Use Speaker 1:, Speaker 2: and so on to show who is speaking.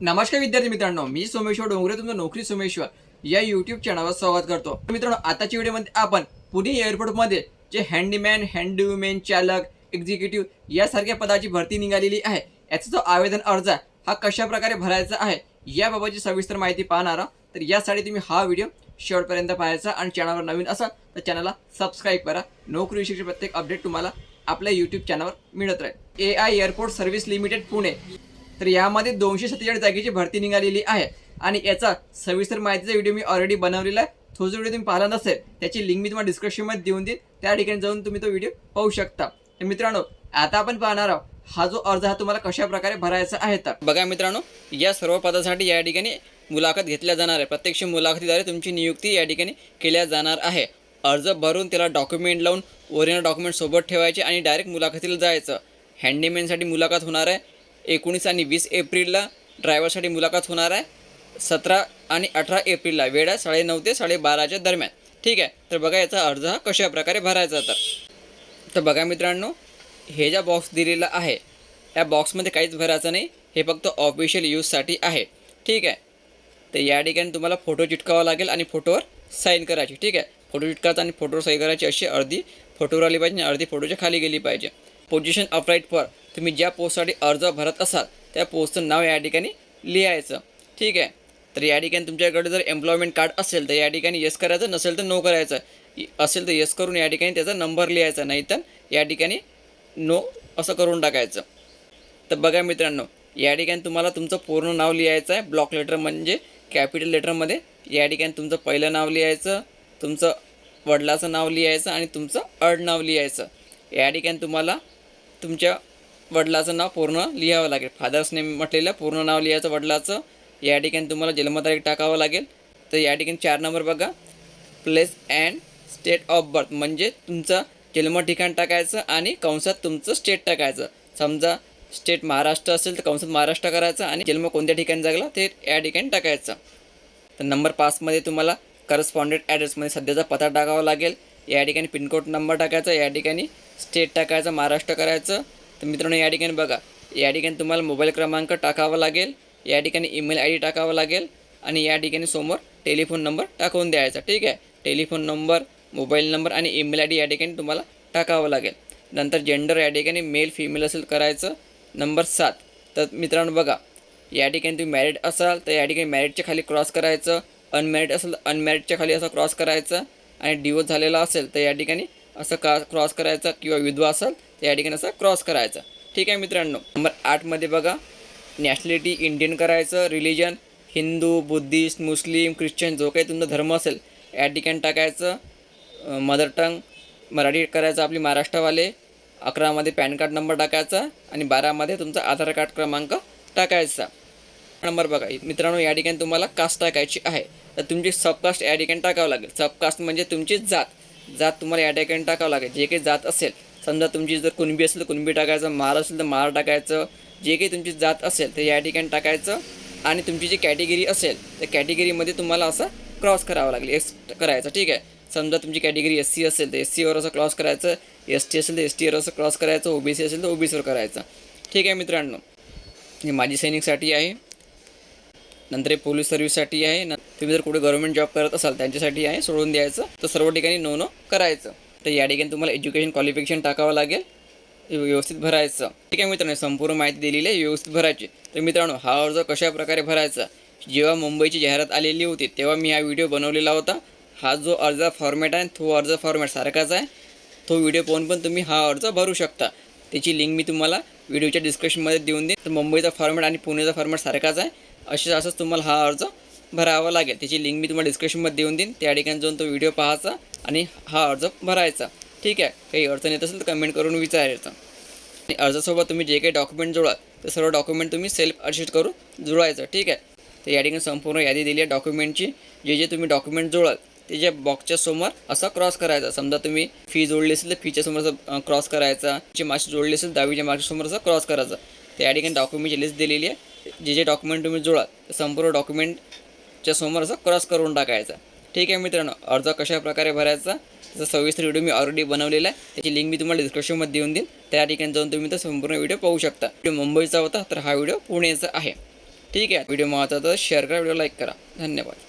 Speaker 1: नमस्कार विद्यार्थी मित्रांनो मी सोमेश्वर डोंगरे तुमचं नोकरी सोमेश्वर. या युट्यूब चॅनलवर स्वागत करतो. मित्रांनो आताच्या व्हिडिओमध्ये आपण पुणे एअरपोर्टमध्ये जे हँडीमॅन हँडीवुमेन चालक एक्झिक्युटिव्ह यासारख्या पदाची भरती निघालेली आहे. याचा जो आवेदन अर्ज आहे हा कशा प्रकारे भरायचा आहे याबाबतची सविस्तर माहिती पाहणार आहोत. तर यासाठी तुम्ही हा व्हिडिओ शेवटपर्यंत पाहायचा आणि चॅनलवर नवीन असाल तर चॅनलला सबस्क्राईब करा. नोकरीविषयीचे प्रत्येक अपडेट तुम्हाला आपल्या यूट्यूब चॅनलवर मिळत राहील. A I airport service limited Pune. तर यामध्ये दोनशे सत्तेचाळीस जागेची भरती निघालेली आहे. आणि याचा सविस्तर माहितीचा व्हिडिओ मी ऑलरेडी बनवलेला आहे. तो जो व्हिडिओ तुम्ही पाहिला नसेल त्याची लिंक मी तुम्हाला डिस्क्रिप्शनमध्ये देऊन देईन. त्या ठिकाणी जाऊन तुम्ही तो व्हिडिओ पाहू शकता. तर मित्रांनो आता आपण पाहणार आहोत हा जो अर्ज हा तुम्हाला कशा प्रकारे भरायचा आहे तर. बघा मित्रांनो या सर्व पदासाठी या ठिकाणी मुलाखत घेतल्या जाणार आहे. प्रत्यक्ष मुलाखतीद्वारे तुमची नियुक्ती या ठिकाणी केल्या जाणार आहे. अर्ज भरून त्याला डॉक्युमेंट लावून ओरिजिनल डॉक्युमेंट सोबत ठेवायचे आणि डायरेक्ट मुलाखतीला जायचं. हँडीमॅनसाठी मुलाखत होणार आहे. एकोणीस आणि वीस एप्रिलला ड्रायव्हरसाठी मुलाखत होणार आहे. सतरा आणि अठरा एप्रिलला वेळ आहे साडेनऊ ते साडेबाराच्या दरम्यान. ठीक आहे? तर बघा याचा अर्ज हा कशा प्रकारे भरायचा तर. तर बघा मित्रांनो हे ज्या बॉक्स दिलेला आहे या बॉक्समध्ये काहीच भरायचं नाही. हे फक्त ऑफिशियल यूजसाठी आहे. ठीक आहे? तर या ठिकाणी तुम्हाला फोटो चिटकावा लागेल आणि फोटोवर साईन करायची. ठीक आहे? फोटो चिटकायचा आणि फोटोवर सही करायची अशी अर्धी फोटोवर आली पाहिजे आणि अर्धी फोटोच्या खाली गेली पाहिजे. पोझिशन अपराईट फॉर तुम्ही ज्या पोस्टसाठी अर्ज भरत असाल त्या पोस्टचं नाव या ठिकाणी लिहायचं. ठीक आहे? तर या ठिकाणी तुमच्याकडे जर एम्प्लॉयमेंट कार्ड असेल तर या ठिकाणी येस करायचं नसेल तर नो करायचं. असेल तर येस करून या ठिकाणी त्याचा नंबर लिहायचा नाही तर या ठिकाणी नो असं करून टाकायचं. तर बघा मित्रांनो या ठिकाणी तुम्हाला तुमचं पूर्ण नाव लिहायचं आहे. ब्लॉक लेटर म्हणजे कॅपिटल लेटरमध्ये या ठिकाणी तुमचं पहिलं नाव लिहायचं तुमचं वडिलाचं नाव लिहायचं आणि तुमचं अड नाव लिहायचं. या ठिकाणी तुम्हाला तुमच्या वडिलाचं नाव पूर्ण लिहावं लागेल. फादर्स नेम म्हटलेलं पूर्ण नाव लिहायचं वडिलाचं. या ठिकाणी तुम्हाला जन्मतारीख टाकावं लागेल. तर या ठिकाणी चार नंबर बघा. Place and state of birth म्हणजे तुमचं जन्म ठिकाण टाकायचं आणि कंसात तुमचं स्टेट टाकायचं. समजा स्टेट महाराष्ट्र असेल तर कंसात महाराष्ट्र करायचं आणि जन्म कोणत्या ठिकाणी जगला ते या ठिकाणी टाकायचं. तर नंबर पाचमध्ये तुम्हाला करस्पॉन्डेंट ॲड्रेसमध्ये सध्याचा पत्ता टाकावा लागेल. या ठिकाणी पिनकोड नंबर टाकायचा. या ठिकाणी स्टेट टाकायचं महाराष्ट्र करायचं. तर मित्रांनो या ठिकाणी बघा. या ठिकाणी तुम्हाला मोबाईल क्रमांक टाकावा लागेल. या ठिकाणी ईमेल आय डी टाकावा लागेल. आणि या ठिकाणी समोर टेलिफोन नंबर टाकून द्यायचा. ठीक आहे? टेलिफोन नंबर मोबाईल नंबर आणि ईमेल आय डी या ठिकाणी तुम्हाला टाकावं लागेल. नंतर जेंडर या ठिकाणी मेल फिमेल असेल करायचं. नंबर सात. तर मित्रांनो बघा. या ठिकाणी तुम्ही मॅरिड असाल तर या ठिकाणी मॅरिडच्या खाली क्रॉस करायचं. अनमॅरिड असेल तर अनमॅरिडच्या खाली असं क्रॉस करायचं. आणि डिवोर्स झालेला असेल तर या ठिकाणी असं का क्रॉस करायचं. किंवा विधवा असेल तर या ठिकाणी असा क्रॉस करायचा. ठीक आहे मित्रांनो? नंबर आठमध्ये बघा. नॅशनॅलिटी इंडियन करायचं. Religion Hindu Buddhist Muslim Christian जो काही तुमचा धर्म असेल या ठिकाणी टाकायचं. मदर टंग मराठी करायचं आपली महाराष्ट्रवाले. अकरामध्ये पॅन कार्ड नंबर टाकायचा आणि बारामध्ये तुमचा आधार कार्ड क्रमांक टाकायचा. नंबर बघा. मित्रांनो या ठिकाणी तुम्हाला कास्ट टाकायची आहे. तर तुमची सबकास्ट या ठिकाणी टाकावं लागेल. सबकास्ट म्हणजे तुमची जात. जात तुम्हाला या ठिकाणी टाकावं लागेल. जे काही जात असेल समजा तुमची जर कुणबी असेल तर कुणबी टाकायचं मार असेल तर मार टाकायचं. जे काही तुमची जात असेल तर या ठिकाणी टाकायचं. आणि तुमची जी कॅटेगरी असेल त्या कॅटेगरीमध्ये तुम्हाला असं क्रॉस करावं लागेल एस करायचं ठीक आहे? समजा तुमची कॅटेगरी एस सी असेल तर एस सीवर असं क्रॉस करायचं. एस टी असेल तर एस टीवर असं क्रॉस करायचं. ओ बी सी असेल तर ओ बी सीवर करायचं. ठीक आहे मित्रांनो? हे माजी सैनिकसाठी आहे. नंतर हे पोलीस सर्व्हिससाठी आहे. न तुम्ही जर कुठे गव्हर्नमेंट जॉब करत असाल त्यांच्यासाठी आहे सोडून द्यायचं. तर सर्व ठिकाणी नो नो करायचं. तर या ठिकाणी तुम्हाला एज्युकेशन क्वालिफिकेशन टाकावं लागेल. व्यवस्थित भरायचं. ठीक आहे मित्रांनो संपूर्ण माहिती दिलेली आहे व्यवस्थित भरायची. तर मित्रांनो हा अर्ज कशा प्रकारे भरायचा? जेव्हा मुंबईची जाहिरात आलेली होती तेव्हा मी हा व्हिडिओ बनवलेला होता. हा जो अर्ज फॉर्मॅट आहे तो अर्ज फॉर्मॅट सारखाच आहे. तो व्हिडिओ पाहून पण तुम्ही हा अर्ज भरू शकता. त्याची लिंक मी तुम्हाला व्हिडिओच्या डिस्क्रिप्शनमध्ये देऊन देईन. तर मुंबईचा फॉर्मॅट आणि पुणेचा फॉर्मॅट सारखाच आहे. असेच असंच तुम्हाला हा अर्ज भरावा लागेल. त्याची लिंक मी तुम्हाला डिस्क्रिप्शनमध्ये देऊन देईन. त्या ठिकाणी जाऊन तो व्हिडिओ पाहायचा आणि हा अर्ज भरायचा. ठीक आहे? काही अडचण येत असेल तर कमेंट करून विचारायचं. आणि अर्जासोबत तुम्ही जे काही डॉक्युमेंट जोडाल ते सर्व डॉक्युमेंट तुम्ही सेल्फ असिस्ट करून जुळायचं ठीक आहे? तर या ठिकाणी संपूर्ण यादी दिली आहे डॉक्युमेंटची जे जे तुम्ही डॉक्युमेंट जोडाल त्याच्या बॉक्सच्या समोर असा क्रॉस करायचा. समजा तुम्ही फी जोडली असेल तर फीच्या समोर असं क्रॉस करायचा. जे मार्क्स जोडले असेल दहावीच्या मार्क्ससमोर असं क्रॉस करायचा. त्या ठिकाणी डॉक्युमेंटची लिस्ट दिलेली आहे. जे जे डॉक्युमेंट तुम्ही जोडाल संपूर्ण डॉक्युमेंट च्या समोर असं क्रॉस करून टाकायचा. ठीक आहे मित्रांनो अर्ज कशा प्रकारे भरायचा त्याचा सविस्तर व्हिडिओ मी ऑलरेडी बनवलेला आहे. त्याची लिंक मी तुम्हाला डिस्क्रिप्शनमध्ये देऊन देईन. त्या ठिकाणी जाऊन तुम्ही तो संपूर्ण व्हिडिओ पाहू शकता. व्हिडिओ मुंबईचा होता तर हा व्हिडिओ पुणेचा आहे. ठीक आहे व्हिडिओ महत्त्वाचा शेअर करा व्हिडिओ लाईक करा. धन्यवाद.